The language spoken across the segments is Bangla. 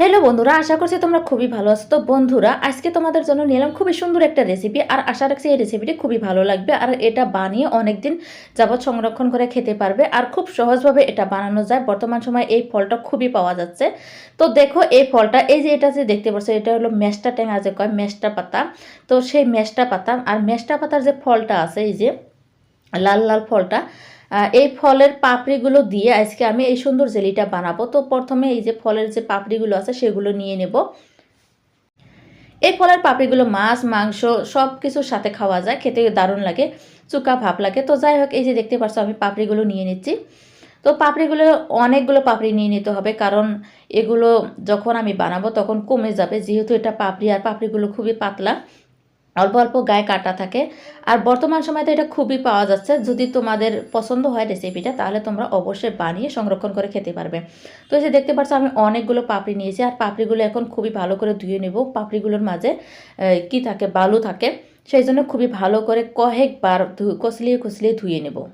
হ্যালো বন্ধুরা, আশা করছি তোমরা খুবই ভালো আছো। তো বন্ধুরা, আজকে তোমাদের জন্য নিলাম খুবই সুন্দর একটা রেসিপি আর আশা রাখছি এই রেসিপিটি খুবই ভালো লাগবে, আর এটা বানিয়ে অনেক দিন যাবৎ সংরক্ষণ করে খেতে পারবে, আর খুব সহজভাবে এটা বানানো যায়। বর্তমান সময়ে এই ফলটা খুবই পাওয়া যাচ্ছে। তো দেখো, এই ফলটা, এই যে এটা যে দেখতে পাচ্ছ, এটা হলো মেষ্টা টেঙা যে কয়, মেষ্টা পাতা। তো সেই মেষ্টা পাতা, আর মেষ্টা পাতার যে ফলটা আছে, এই যে লাল লাল ফলটা এই ফলের পাপড়িগুলো দিয়ে আজকে আমি এই সুন্দর জেলিটা বানাবো। তো প্রথমে এই যে ফলের যে পাপড়িগুলো আছে, সেগুলো নিয়ে নেব। এই ফলের পাপড়িগুলো মাছ, মাংস সব কিছুর সাথে খাওয়া যায়, খেতে দারুণ লাগে, চুকা ভাব লাগে। তো যাই হোক, এই যে দেখতে পাচ্ছ আমি পাপড়িগুলো নিয়ে নিচ্ছি। তো পাপড়িগুলো, অনেকগুলো পাপড়ি নিয়ে নিতে হবে, কারণ এগুলো যখন আমি বানাবো তখন কমে যাবে। যেহেতু এটা পাপড়ি, আর পাপড়িগুলো খুবই পাতলা অল্প অল্প গায়ে কাটা থাকে। আর বর্তমান সময় তো এটা খুবই পাওয়া যাচ্ছে। যদি তোমাদের পছন্দ হয় রেসিপিটা তাহলে তোমরা অবশ্যই বানিয়ে সংরক্ষণ করে খেতে পারবে। তো যে দেখতে পাচ্ছ আমি অনেকগুলো পাপড়ি নিয়েছি। আর পাপড়িগুলো এখন খুবই ভালো করে ধুয়ে নেব। পাপড়িগুলোর মাঝে কি থাকে? বালু থাকে। সেই জন্য খুবই ভালো করে কয়েকবার ধু- কচলিয়ে কচলিয়ে ধুয়ে নেব।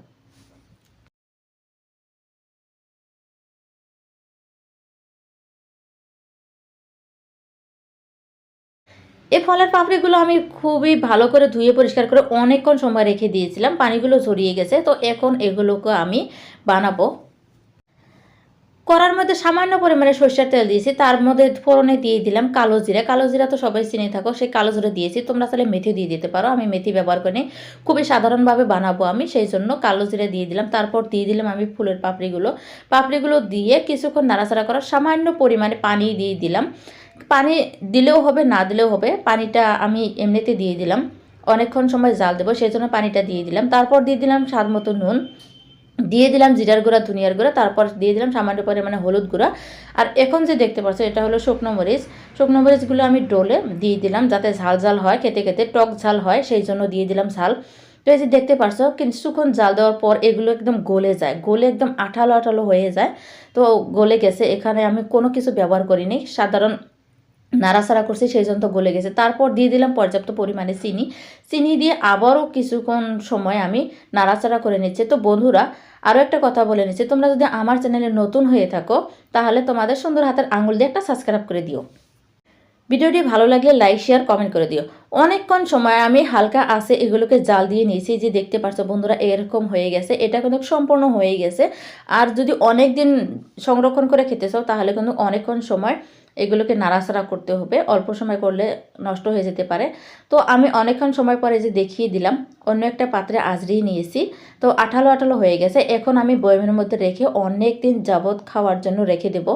এই ফলের পাপড়িগুলো আমি খুবই ভালো করে ধুয়ে পরিষ্কার করে অনেকক্ষণ সময় রেখে দিয়েছিলাম। পানিগুলো ঝরিয়ে গেছে, তো এখন এগুলোকে আমি বানাবো। করার মধ্যে সামান্য পরিমাণে সরষের তেল দিয়েছি, তার মধ্যে ফোড়নে দিয়ে দিলাম কালো জিরা। কালো জিরা তো সবাই চিনে থাকো, সেই কালো জিরা দিয়েছি। তোমরা তাহলে মেথি দিয়ে দিতে পারো, আমি মেথি ব্যবহার করি খুবই সাধারণভাবে বানাবো আমি, সেই জন্য কালো জিরা দিয়ে দিলাম। তারপর দিয়ে দিলাম আমি ফুলের পাপড়িগুলো। পাপড়িগুলো দিয়ে কিছুক্ষণ নাড়াচাড়া করার সামান্য পরিমাণে পানি দিয়ে দিলাম। পানি দিলেও হবে, না দিলেও হবে। পানিটা আমি এমনিতে দিয়ে দিলাম। অনেকক্ষণ সময় জাল দেবো, সেই জন্য পানিটা দিয়ে দিলাম। তারপর দিয়ে দিলাম স্বাদ মতো নুন। দিয়ে দিলাম জিরার গুঁড়া, ধনিয়ার গুঁড়া। তারপর দিয়ে দিলাম সামান্য পরিমাণে হলুদ গুঁড়া। আর এখন যে দেখতে পাচ্ছ, এটা হলো শুকনো মরিচ। শুকনো মরিচগুলো আমি ডোলে দিয়ে দিলাম যাতে ঝাল ঝাল হয়, খেতে খেতে টক ঝাল হয়, সেই জন্য দিয়ে দিলাম ঝাল। তো এই যে দেখতে পারছ কিছুক্ষণ জাল দেওয়ার পর এগুলো একদম গলে যায়। গলে একদম আঠালো আঠালো হয়ে যায়। তো গলে গেছে, এখানে আমি কোনো কিছু ব্যবহার করিনি। সাধারণ নাড়াচাড়া করছি, সেই জন্য তো গলে গেছে। তারপর দিয়ে দিলাম পর্যাপ্ত পরিমাণে চিনি। চিনি দিয়ে আবারও কিছুক্ষণ সময় আমি নাড়াচাড়া করে নিচ্ছি। তো বন্ধুরা, আরও একটা কথা বলে নিচ্ছি। তোমরা যদি আমার চ্যানেলে নতুন হয়ে থাকো, তাহলে তোমাদের সুন্দর হাতের আঙুল দিয়ে একটা সাবস্ক্রাইব করে দিও। ভিডিওটি ভালো লাগলে লাইক শেয়ার কমেন্ট করে দিও। অনেকক্ষণ সময় আমি হালকা আসে এগুলোকে জাল দিয়ে নিয়েছি যে দেখতে পাচ্ছ বন্ধুরা, এরকম হয়ে গেছে। এটা কিন্তু সম্পূর্ণ হয়ে গেছে। আর যদি অনেক দিন সংরক্ষণ করে খেতে চাও, তাহলে কিন্তু অনেকক্ষণ সময় এগুলোকে নাড়াচাড়া করতে হবে। অল্প সময় করলে নষ্ট হয়ে যেতে পারে। তো আমি অনেকক্ষণ সময় পরে যে দেখিয়ে দিলাম, অন্য একটা পাত্রে আজরিয়ে নিয়েছি। তো আঠালো আঠালো হয়ে গেছে। এখন আমি বয়মের মধ্যে রেখে অনেক দিন যাবৎ খাওয়ার জন্য রেখে দেবো।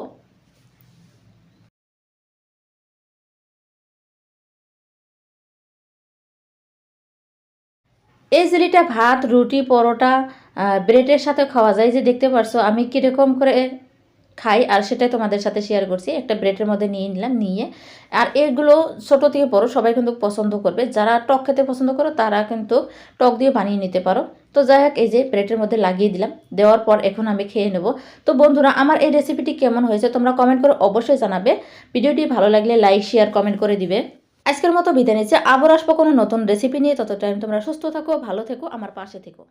এই জেলিটা ভাত, রুটি, পরোটা ব্রেডের সাথে খাওয়া যায়, যে দেখতে পারছ, আমি কীরকম করে খাই আর সেটাই তোমাদের সাথে শেয়ার করছি। একটা ব্রেডের মধ্যে নিয়ে নিলাম, নিয়ে। আর এগুলো ছোটো থেকে বড় সবাই কিন্তু পছন্দ করবে। যারা টক খেতে পছন্দ করো, তারা কিন্তু টক দিয়ে বানিয়ে নিতে পারো। তো যাই হোক, এই যে ব্রেডের মধ্যে লাগিয়ে দিলাম, দেওয়ার পর এখন আমি খেয়ে নেব। তো বন্ধুরা, আমার এই রেসিপিটি কেমন হয়েছে তোমরা কমেন্ট করে অবশ্যই জানাবে। ভিডিওটি ভালো লাগলে লাইক শেয়ার কমেন্ট করে দিবে। আজকের মতো বিদায় নিচ্ছে। আবার আসব কোনো নতুন রেসিপি নিয়ে। তত টাইম তোমরা সুস্থ থাকো, ভালো থেকো, আমার পাশে থেকো।